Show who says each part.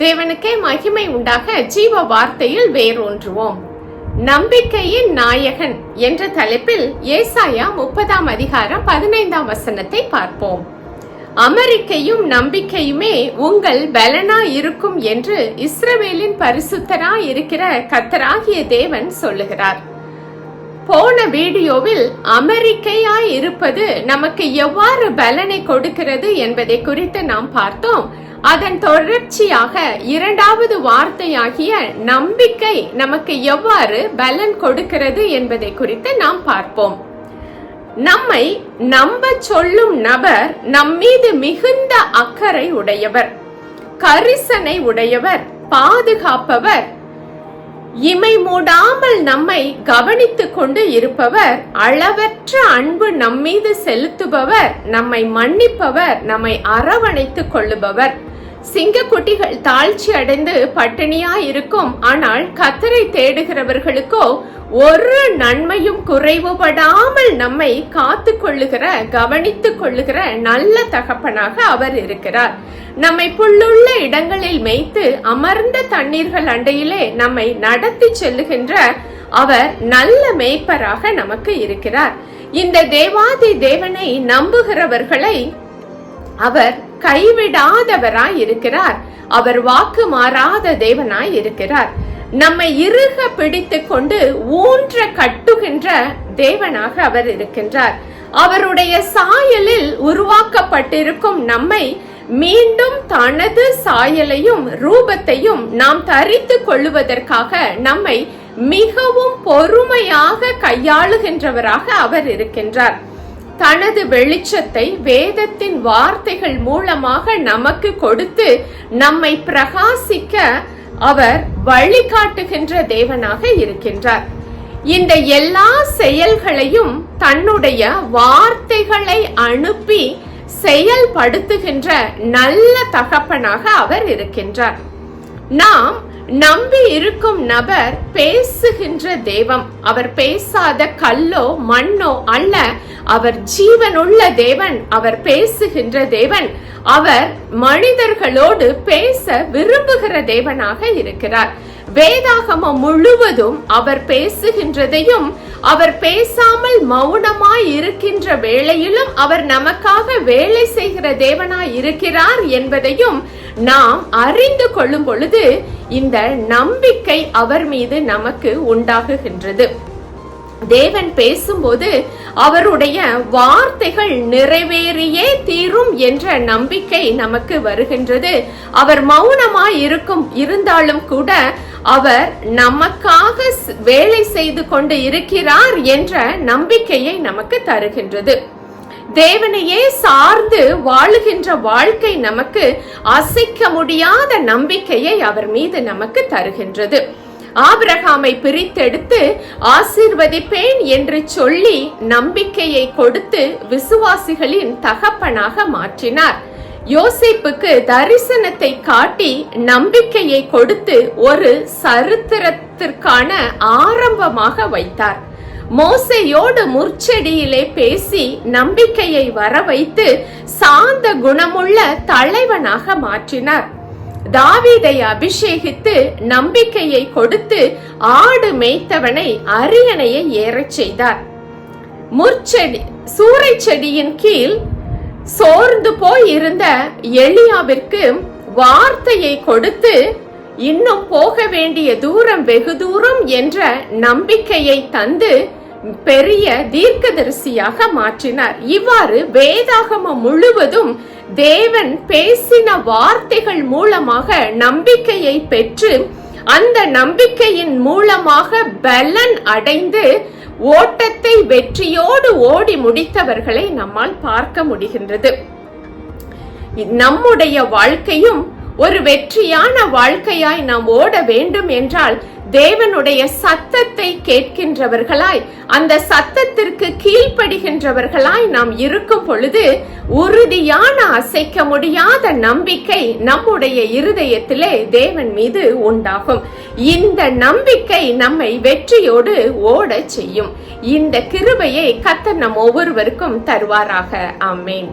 Speaker 1: தேவனுக்கே மகிமை உண்டாக ஜீவ வார்த்தையில் வேரூன்றுவோம். நம்பிக்கையின் நாயகன் என்ற தலைப்பில் ஏசாயா முப்பதாம் அதிகாரம் பதினைந்தாம் வசனத்தை பார்ப்போம். அமெரிக்கையும் நம்பிக்கையுமே உங்கள் பலனா இருக்கும் என்று இஸ்ரவேலின் பரிசுத்தரா இருக்கிற கத்தராகிய தேவன் சொல்லுகிறார். போன வீடியோவில் அமெரிக்கையாய் இருப்பது நமக்கு எவ்வாறு பலனை கொடுக்கிறது என்பதை குறித்து நாம் பார்த்தோம். அதன் தொடர்ச்சியாக இரண்டாவது வார்த்தையாகிய நம்பிக்கை நமக்கு எவ்வாறு பலன் கொடுக்கிறது என்பதை குறித்து நாம் பார்ப்போம். நம்மை நம்ப சொல்லும் நபர் நம்மீது மிகுந்த அக்கறை உடையவர் கரிசனை உடையவர் பாதுகாப்பவர் இமை மூடாமல் நம்மை கவனித்துக் கொண்டு இருப்பவர் அளவற்ற அன்பு நம்மீது செலுத்துபவர் நம்மை மன்னிப்பவர் நம்மை அரவணைத்துக் கொள்ளுபவர். சிங்கக்குட்டிகள் தாழ்ச்சி அடைந்து பட்டினியா இருக்கும் ஆனால் கத்தரை தேடுகிறவர்களுக்கோ ஒரு நன்மையும் குறைவுபடாமல் நம்மை காத்து கொள்ளுகிற கவனித்துக் கொள்ளுகிற நல்ல தகப்பனாக அவர் இருக்கிறார். நம்மை புல்லுள்ள இடங்களில் மேய்த்து அமர்ந்த தண்ணீர்கள் அண்டையிலே நம்மை நடத்தி செல்லுகின்ற அவர் நல்ல மேய்ப்பராக நமக்கு இருக்கிறார். இந்த தேவாதி தேவனை நம்புகிறவர்களை அவர் கைவிடாதவராய் இருக்கிறார். அவர் வாக்கு மாறாத தேவனாய் இருக்கிறார். நம்மை இறுக பிடித்து கொண்டு ஊன்ற கட்டுகின்ற தேவனாக அவர் இருக்கின்றார். அவருடைய சாயலில் உருவாக்கப்பட்டிருக்கும் நம்மை மீண்டும் தனது சாயலையும் ரூபத்தையும் நாம் தரித்து கொள்ளுவதற்காக நம்மை மிகவும் பொறுமையாக கையாளுகின்றவராக அவர் இருக்கின்றார். தனது வெளிச்சத்தை வேதத்தின் வார்த்தைகள் மூலமாக நமக்கு கொடுத்து நம்மை பிரகாசிக்க அவர் வழிகாட்டுகின்ற தேவனாக இருக்கின்றார். இந்த எல்லா செயல்களையும் தன்னுடைய வார்த்தைகளை அனுப்பி செயல்படுத்துகின்ற நல்ல தகப்பனாக அவர் இருக்கின்றார். நாம் நம்பி இருக்கும் நபர் பேசுகின்ற தெய்வம் அவர் பேசாத கல்லோ மண்ணோ அல்ல. அவர் ஜீவனுள்ள தேவன். அவர் பேசுகின்ற தேவன். அவர் மனிதர்களோடு பேச விரும்புகிற தேவனாக இருக்கிறார். வேதாகமம் முழுவதும் அவர் பேசுகின்றதையும் அவர் பேசாமல் மௌனமாய் இருக்கின்ற வேளையிலும் அவர் நமக்காக வேலை செய்கிற தேவனாய் இருக்கிறார் என்பதையும் நாம் அறிந்து கொள்ளும் பொழுது இந்த நம்பிக்கை அவர் மீது நமக்கு உண்டாகுகின்றது. தேவன் பேசும்போது அவருடைய வார்த்தைகள் நிறைவேறியே தீரும் என்ற நம்பிக்கை நமக்கு வருகின்றது. அவர் மௌனமாய் இருக்கும் இருந்தாலும் கூட அவர் நமக்காக வேலை செய்து கொண்டு இருக்கிறார் என்ற நம்பிக்கையை நமக்கு தருகின்றது. தேவனையே சார்ந்து வாழுகின்ற வாழ்க்கை நமக்கு அசைக்க முடியாத நம்பிக்கையை அவர் மீது நமக்கு தருகின்றது. ஆபிரகாமை பிரித்தெடுத்து ஆசீர்வதிப்பேன் என்று சொல்லி நம்பிக்கையை கொடுத்து விசுவாசிகளின் தகப்பனாக மாற்றினார். யோசிப்புக்கு தரிசனத்தை காட்டி நம்பிக்கையை கொடுத்து ஒரு சரித்திரத்திற்கான ஆரம்பமாக வைத்தார். மோசையோடு முற்செடியிலே பேசி நம்பிக்கையை வர வைத்து சாந்த குணமுள்ள தலைவனாக மாற்றினார். தாவீதை அபிஷேகித்து நம்பிக்கையை கொடுத்து ஆடு மேய்த்தவனை அரியணையை ஏறச் செய்தார். முற்செடி சூறை செடியின் கீழ் சோர்ந்து போய் இருந்த எளியாவிற்கு வார்த்தையை கொடுத்து இன்னும் போக வேண்டிய தூரம் வெகு தூரம் என்ற நம்பிக்கையை தந்து பெரிய தீர்க்கதரிசியாக மாற்றினார். இவ்வாறு வேதாகமம் முழுவதும் தேவன் பேசின வார்த்தைகள் மூலமாக நம்பிக்கையை பெற்று அந்த நம்பிக்கையின் மூலமாக பலன் அடைந்து ஓட்டத்தை வெற்றியோடு ஓடி முடித்தவர்களை நம்மால் பார்க்க முடிகின்றது. நம்முடைய வாழ்க்கையும் ஒரு வெற்றியான வாழ்க்கையாய் நாம் ஓட வேண்டும் என்றால் தேவனுடைய சத்தத்தை கேட்கின்றவர்களாய் அந்த சத்தத்திற்கு கீழ்ப்படுகின்றவர்களாய் நாம் இருக்கும் பொழுது உறுதியான அசைக்க முடியாத நம்பிக்கை நம்முடைய இருதயத்திலே தேவன் மீது உண்டாகும். இந்த நம்பிக்கை நம்மை வெற்றியோடு ஓட செய்யும். இந்த கிருபையை கத்தர் நம் ஒவ்வொருவருக்கும் தருவாராக. ஆமேன்.